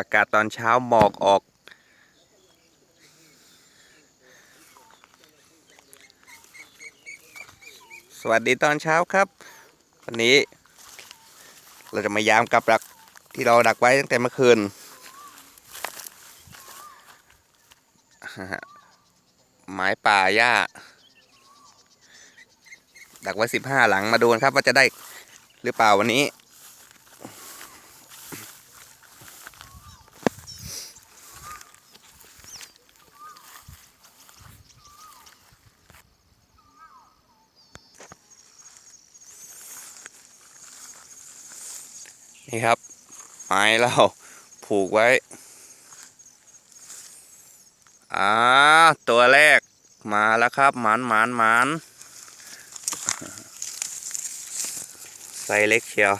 อากาศตอนเช้าหมอกออก สวัสดีตอนเช้าครับ วันนี้ เราจะมายามกับดักที่เราดักไว้ตั้งแต่เมื่อคืนหมายป่าหญ้า ดักไว้สิบห้าหลังมาดูกันครับว่าจะได้หรือเปล่าวันนี้ ไม้เราผูกไว้ อ่า ตัวแรกมาแล้วครับ หมานหมานหมานไซเล็กเชียว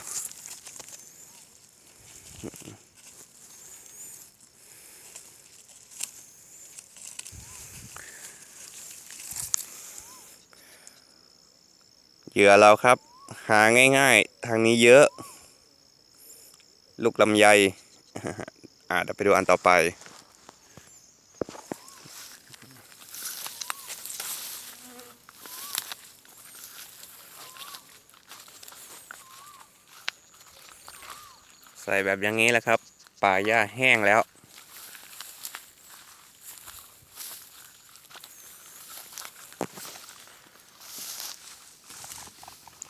เหยื่อเราครับ หาง่ายๆ ทางนี้เยอะ ลูกลำไยอ่าเดี๋ยวไปดูอันต่อไป ใส่แบบอย่างนี้แหละครับ ป่าหญ้าแห้งแล้ว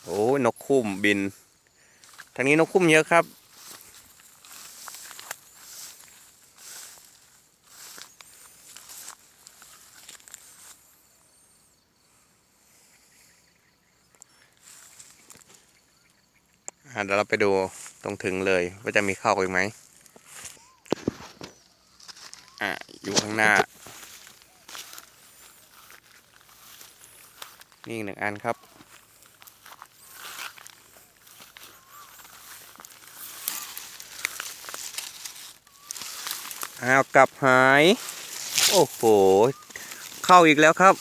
โอ้ยนกคุ้มบิน ทางนี้นกคุ้มเยอะครับ เดี๋ยวเราไปดูตรงถึงเลยว่าจะมีเข้าอีกไหมอะอยู่ข้างหน้านี่หนึ่งอันครับ อ้าวกลับหาย โอ้โห เข้าอีกแล้วครับ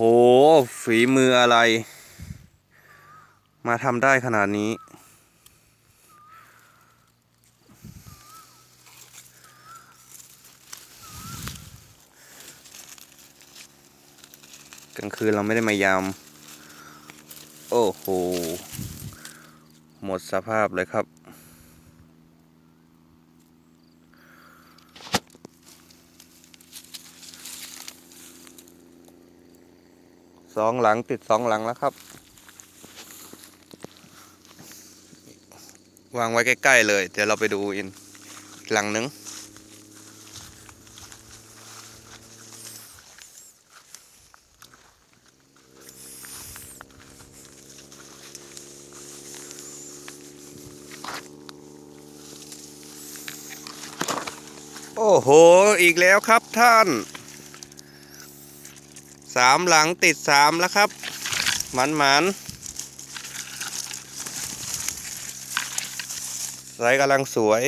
โอ้โห ฝีมืออะไร มาทำได้ขนาดนี้ กลางคืนเราไม่ได้มายาม โอ้โห หมดสภาพเลยครับ สองหลังติดสองหลังแล้วครับ วางไว้ใกล้ ๆ เลย เดี๋ยวเราไปดูอินหลังนึงโอ้โห อีกแล้วครับท่าน สามหลังติดสามแล้วครับ หมันหมันไซส์กำลังสวย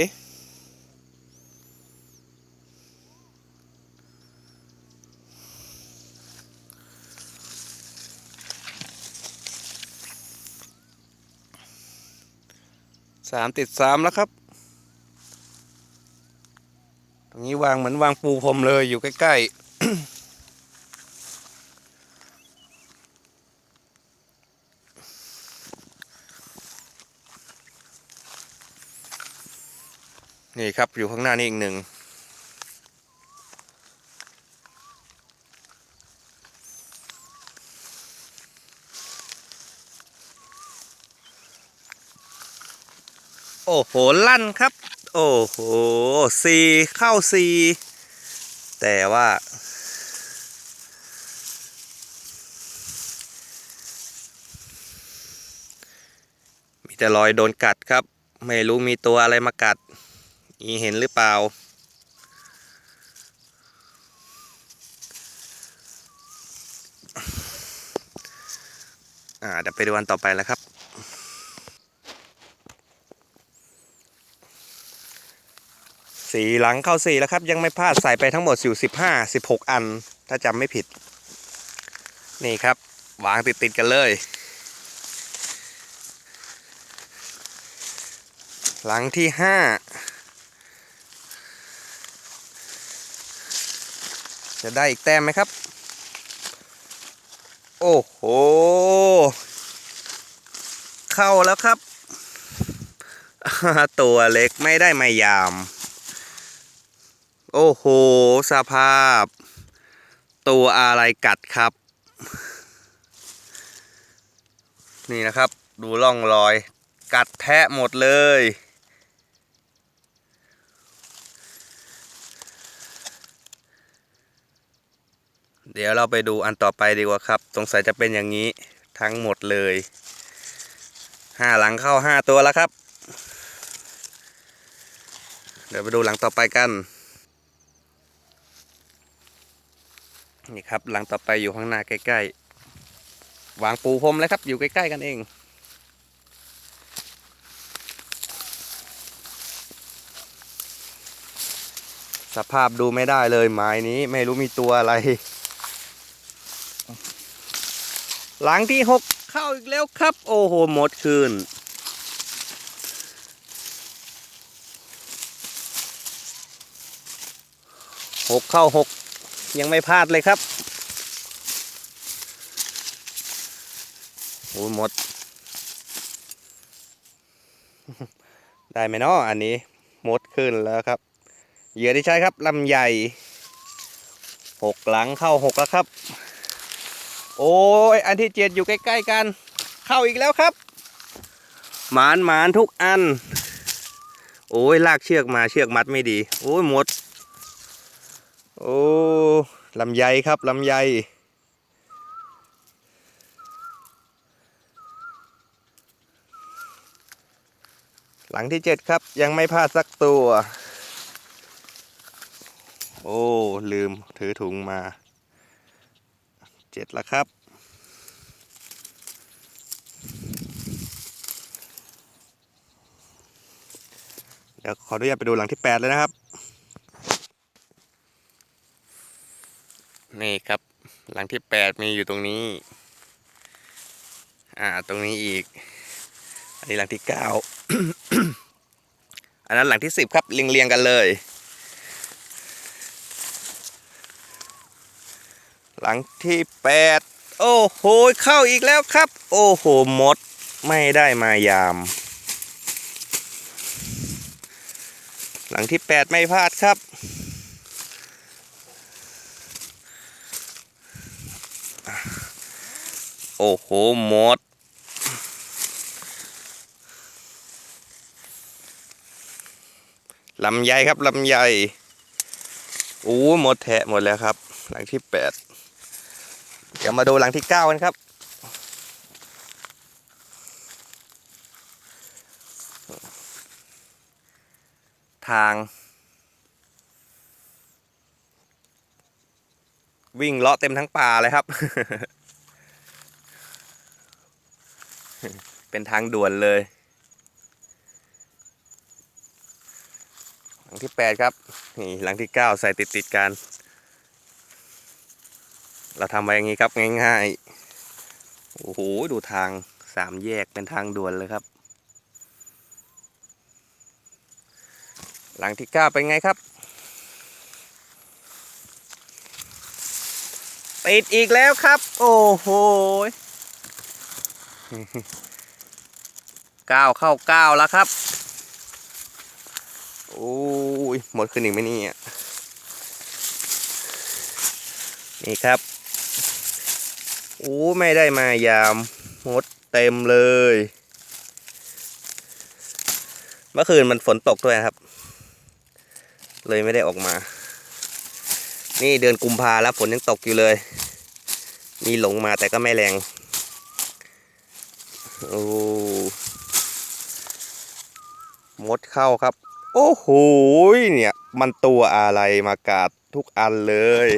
สามติดสามแล้วครับ ตรงนี้วางเหมือนวางปูพรมเลยอยู่ใกล้ ๆ นี่ครับอยู่ข้างหน้านี่อีกหนึ่งโอ้โห ลั่นครับ โอ้โหสีเข้าสีแต่ว่า มีแต่รอยโดนกัดครับ ไม่รู้มีตัวอะไรมากัด อีเห็นหรือเปล่า อ่าเดี๋ยวไปดูวันต่อไปแล้วครับ สีหลังเข้าสีแล้วครับ ยังไม่พลาดใส่ไปทั้งหมดอยู่สิบห้าสิบหกอัน ถ้าจำไม่ผิด นี่ครับ วางติดๆกันเลยหลังที่ห้า จะได้อีกแต้มไหมครับ โอ้โห เข้าแล้วครับ ตัวเล็กไม่ได้มายาม โอ้โห สภาพ ตัวอะไรกัดครับ นี่นะครับ ดูร่องรอย กัดแทะหมดเลย เดี๋ยวเราไปดูอันต่อไปดีกว่าครับ สงสัยจะเป็นอย่างนี้ทั้งหมดเลยห้าหลังเข้าห้าตัวแล้วครับ เดี๋ยวไปดูหลังต่อไปกัน นี่ครับหลังต่อไปอยู่ข้างหน้าใกล้ๆ วางปูพรมเลยครับ อยู่ใกล้ๆกันเองสภาพดูไม่ได้เลยไม้นี้ไม่รู้มีตัวอะไร หลังที่หกเข้าอีกแล้วครับ โอ้โหหมดคืน หกเข้าหกยังไม่พลาดเลยครับโอ้หมด ได้ไหมเนาะอันนี้หมดขึ้นแล้วครับ เหยื่อที่ใช้ครับลำใหญ่หกหลังเข้าหกแล้วครับ โอ้ยอันที่เจ็ดอยู่ใกล้ๆกัน เข้าอีกแล้วครับ หมานหมานทุกอัน โอ้ยลากเชือกมาเชือกมัดไม่ดี โอ้ยหมด โอ้ลำไยครับลำไยหลังที่เจ็ดครับยังไม่พลาดสักตัว โอ้ ลืมถือถุงมา เจ็ดแล้วครับ เดี๋ยวขออนุญาตไปดูหลังที่แปดเลยนะครับ นี่ครับหลังที่แปดมีอยู่ตรงนี้ อ่าตรงนี้อีก อันนี้หลังที่เก้าอันนั้นหลังที่สิบครับเรียงเรียงๆกันเลย หลังที่แปดโอ้โห เข้าอีกแล้วครับ โอ้โหหมดไม่ได้มายาม หลังที่แปดไม่พลาดครับ โอ้โหหมดลำไยครับลำไยโอ้หมดแทะหมดแล้วครับ หลังที่แป ดี๋ยวมาดูหลังที่เก้ากันครับ ทาง วิ่งเลาะเต็มทั้งป่าเลยครับ เป็นทางด่วนเลย หลังที่แปดครับ นี่หลังที่เก้าใส่ติดติดกัน เราทำไว้อย่างนี้ครับง่ายๆ โอ้โห ดูทางสามแยกเป็นทางด่วนเลยครับ หลังที่เก้าเป็นไงครับ ติดอีกแล้วครับ โอ้โหเก้าเข้าเก้าแล้วครับ โอ้ยหมดขึ้นอีกไหมเนี่ยนี่ครับ โอ้ไม่ได้มายามหมดเต็มเลย เมื่อคืนมันฝนตกด้วยครับ เลยไม่ได้ออกมา นี่เดือนกุมภาแล้วฝนยังตกอยู่เลย มีหลงมาแต่ก็ไม่แรง โอ้มดเข้าครับ โอ้โหเนี่ย มันตัวอะไรมากาดทุกอันเลย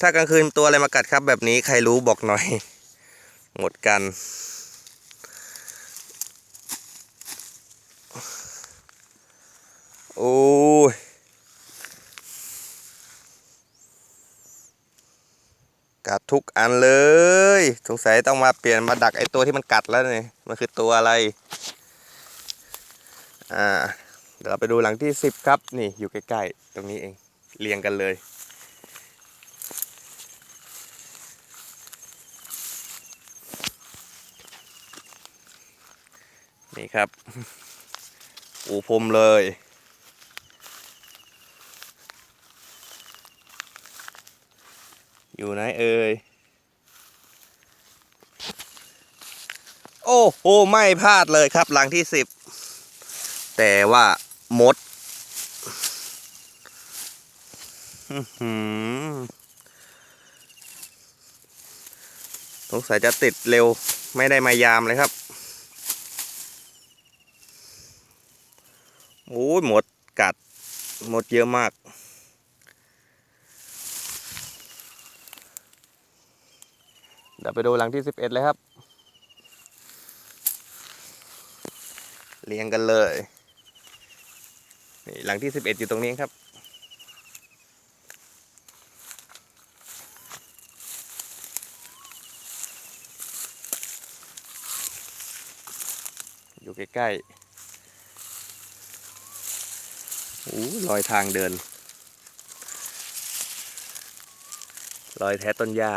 ถ้ากลางคืนตัวอะไรมากัดครับ แบบนี้ใครรู้บอกหน่อย หมดกัน โอ้ยกัดทุกอันเลย สงสัยต้องมาเปลี่ยนมาดักไอตัวที่มันกัดแล้วเนี่ยมันคือตัวอะไร อ่า เดี๋ยวเราไปดูหลังที่สิบครับ นี่อยู่ใกล้ๆ ตรงนี้เอง เรียงกันเลย นี่ครับ อูพรมเลย อยู่ไหนเอ่ย โอ้โห ไม่พลาดเลยครับหลังที่สิบ แต่ว่ามดสงสัยจะติดเร็วไม่ได้มายามเลยครับ โอ้ยหมดกัดหมดเยอะมาก เดี๋ยวไปดูหลังที่สิบเอ็ดเลยครับ เรียงกันเลยนี่หลังที่สิบเอ็ดอยู่ตรงนี้ครับอยู่ใกล้ๆโอ้รอยทางเดิน รอยแท้ต้นหญ้า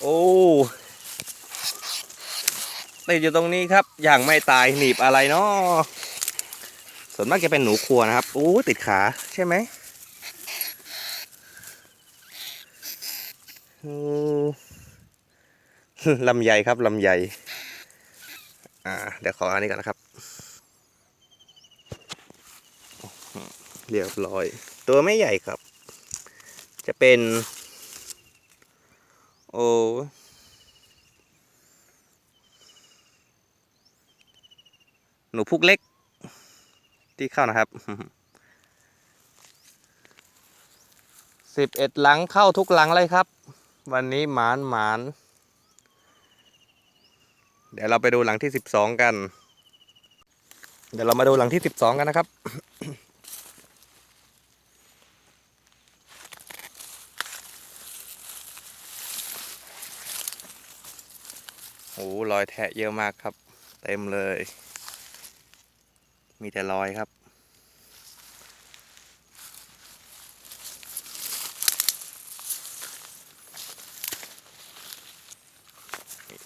โอ้ติดอยู่ตรงนี้ครับ อย่างไม่ตายหนีบอะไรเนาะส่วนมากจะเป็นหนูครัวนะครับโอ้ติดขาใช่ไหมโอ้ลำไยครับลำไยอ่า เดี๋ยวขออันนี้ก่อนนะครับ เรียบร้อย ตัวไม่ใหญ่ครับ จะเป็น โอ้หนูพุกเล็ก ที่เข้านะครับสิบเอ็ดหลังเข้าทุกหลังเลยครับ วันนี้หมานหมานเดี๋ยวเราไปดูหลังที่สิบสองกัน เดี๋ยวเรามาดูหลังที่สิบสองกันนะครับ อ้รอยแทะเยอะมากครับ เต็มเลย มีแต่รอยครับ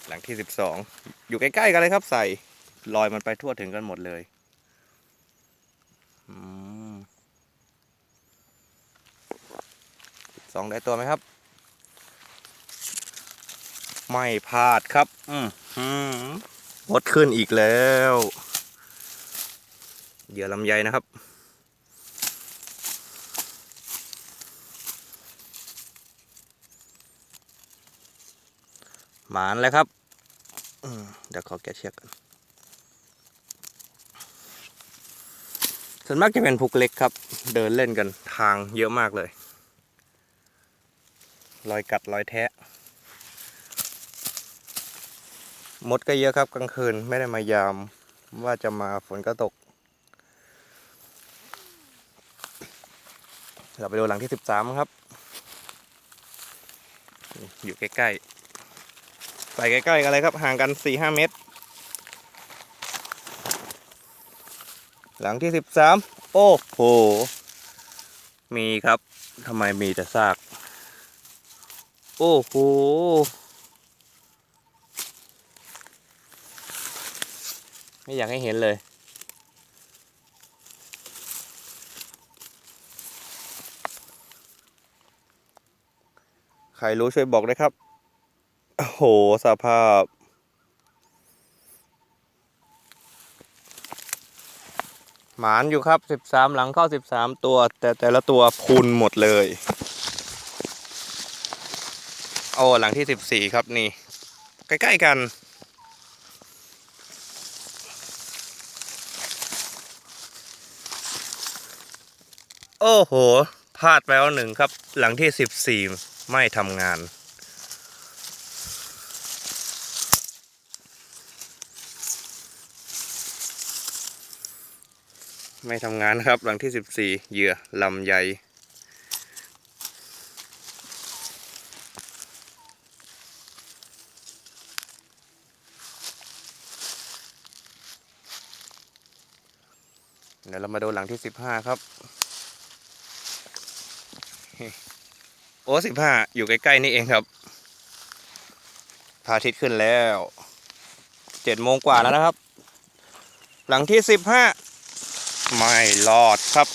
หลังที่สิบสองอยู่ใกล้ๆกันเลยครับ ใส่รอยมันไปทั่วถึงกันหมดเลยสองได้ตัวไหมครับ ไม่พลาดครับ อืมอืมมดขึ้นอีกแล้วเหยื่อลำไยนะครับ หมานแล้วครับเดี๋ยวขอแกะเชือกกันส่วนมากจะเป็นพุกเล็กครับ เดินเล่นกันทางเยอะมากเลย รอยกัดรอยแทะ มดก็เยอะครับกลางคืนไม่ได้มายามว่าจะมาฝนก็ตก เราไปดูหลังที่สิบสามครับ อยู่ใกล้ๆใส่ใกล้ๆกันเลยครับ ห่างกันสี่ห้าเมตร หลังที่สิบสามโอ้โห มีครับทำไมมีแต่ซาก โอ้โห ไม่อยากให้เห็นเลย ใครรู้ช่วยบอกด้วยครับ โอ้โห สภาพ หมานอยู่ครับสิบสามหลังเข้าสิบสามตัว แต่แต่ละตัวพุนหมดเลย โอ้ หลังที่สิบสี่ครับนี่ ใกล้ ๆ กัน โอ้โหพลาดไปแล้วหนึ่งครับ หลังที่สิบสี่ไม่ทำงาน ไม่ทำงานครับ หลังที่สิบสี่เหยื่อลำใหญ่เดี๋ยวเรามาดูหลังที่สิบห้าครับ โอ้สิบห้าอยู่ใกล้ๆนี่เองครับพระอาทิตย์ขึ้นแล้วเจ็ดโมงกว่าแล้วนะครับ หลังที่สิบห้าไม่รอดครับ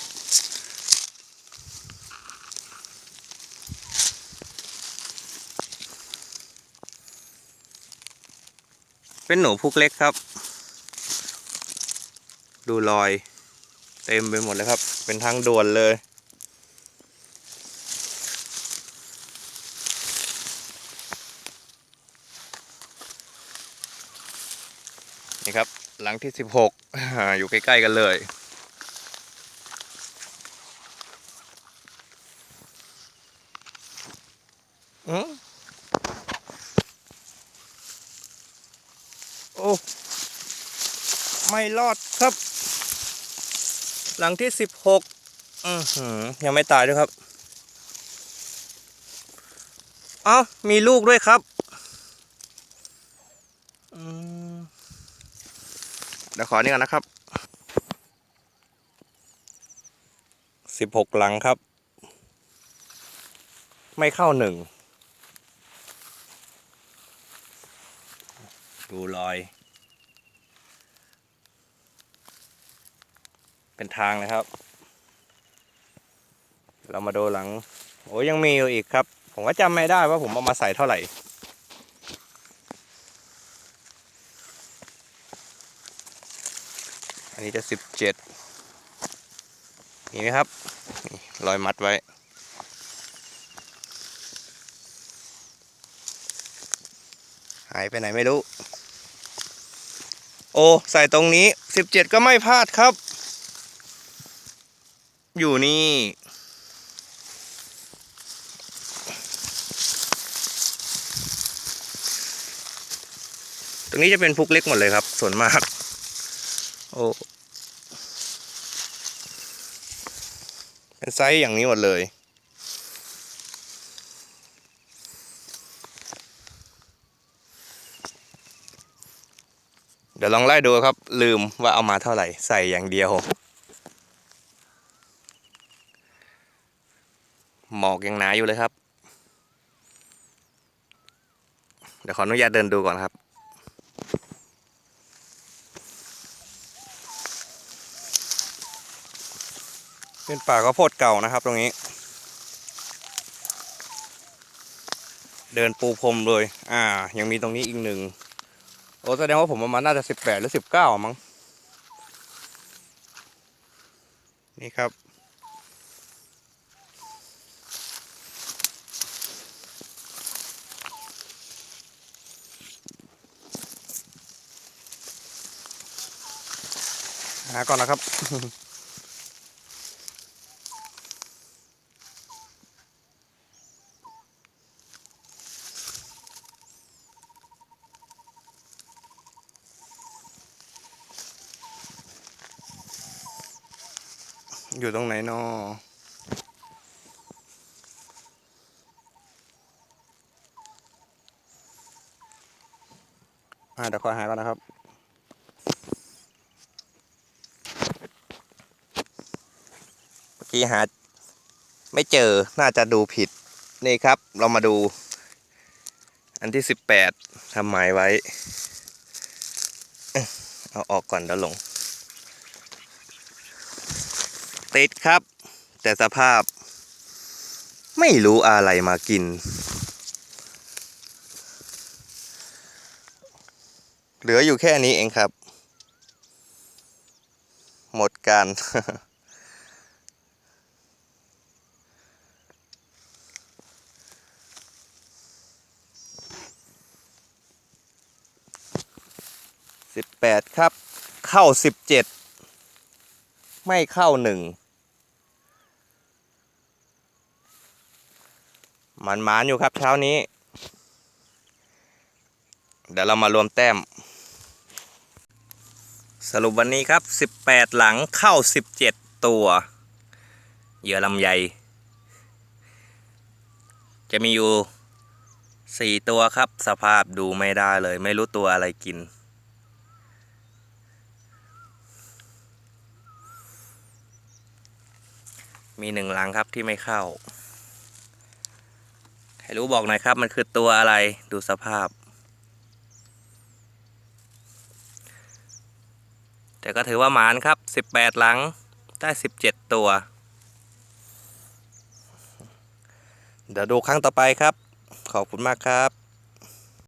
เป็นหนูพุกเล็กครับ ดูรอย เต็มไปหมดเลยครับ เป็นทางด่วนเลย นี่ครับ หลังที่สิบหกอยู่ใกล้ๆกันเลย อืมโอ้ ไม่รอดครับ หลังที่สิบหกอือหือ ยังไม่ตายด้วยครับ เอ้า มีลูกด้วยครับ อืม เดี๋ยวขอนี่ก่อนนะครับสิบหกหลังครับ ไม่เข้าหนึ่งดูรอย เป็นทางเลยครับ เรามาดูหลัง โอ้ยยังมีอยู่อีกครับ ผมก็จำไม่ได้ว่าผมเอามาใส่เท่าไหร่ นนี้จะสิบเจ็ดนี่ไหมครับรอยมัดไว้ หายไปไหนไม่รู้ โอ้ ใส่ตรงนี้สิบเจ็ดก็ไม่พลาดครับ อยู่นี่ตรงนี้จะเป็นพุกเล็กหมดเลยครับ ส่วนมาก โอ้ เป็นไซส์อย่างนี้หมดเลยเดี๋ยวลองไล่ดูครับ ลืมว่าเอามาเท่าไหร่ใส่อย่างเดียว หมอกยังหนาอยู่เลยครับ เดี๋ยวขออนุญาตเดินดูก่อนครับ เป็นป่าข้าวโพดเก่านะครับตรงนี้ เดินปูพรมเลย อ่า ยังมีตรงนี้อีกหนึ่งโอ้แสดงว่าผมประมาณน่าจะสิบแปดหรือสิบเก้ามั้งนี่ครับ หาก่อนนะครับ อยู่ตรงไหนนออ่าเดี๋ยวขอหาก่อนนะครับ เมื่อกี้หา ไม่เจอ น่าจะดูผิด นี่ครับ เรามาดู อันที่สิบแปดทำหมายไว้ เอาออกก่อนเดี๋ยวหลง ติดครับ แต่สภาพ ไม่รู้อะไรมากิน เหลืออยู่แค่นี้เองครับ หมดการสิบแปดครับ เข้าสิบเจ็ดไม่เข้าหนึ่ง มันมานอยู่ครับเช้านี้ เดี๋ยวเรามารวมแต้ม สรุปวันนี้ครับ 18 หลังเข้า 17 ตัว เหยื่อลำไย จะมีอยู่4ตัวครับ สภาพดูไม่ได้เลย ไม่รู้ตัวอะไรกิน มีหนึ่งหลังครับที่ไม่เข้า รู้บอกหน่อยครับ มันคือตัวอะไรดูสภาพ แต่ก็ถือว่าหมานครับ 18 หลังได้ 17 ตัว เดี๋ยวดูครั้งต่อไปครับ ขอบคุณมากครับ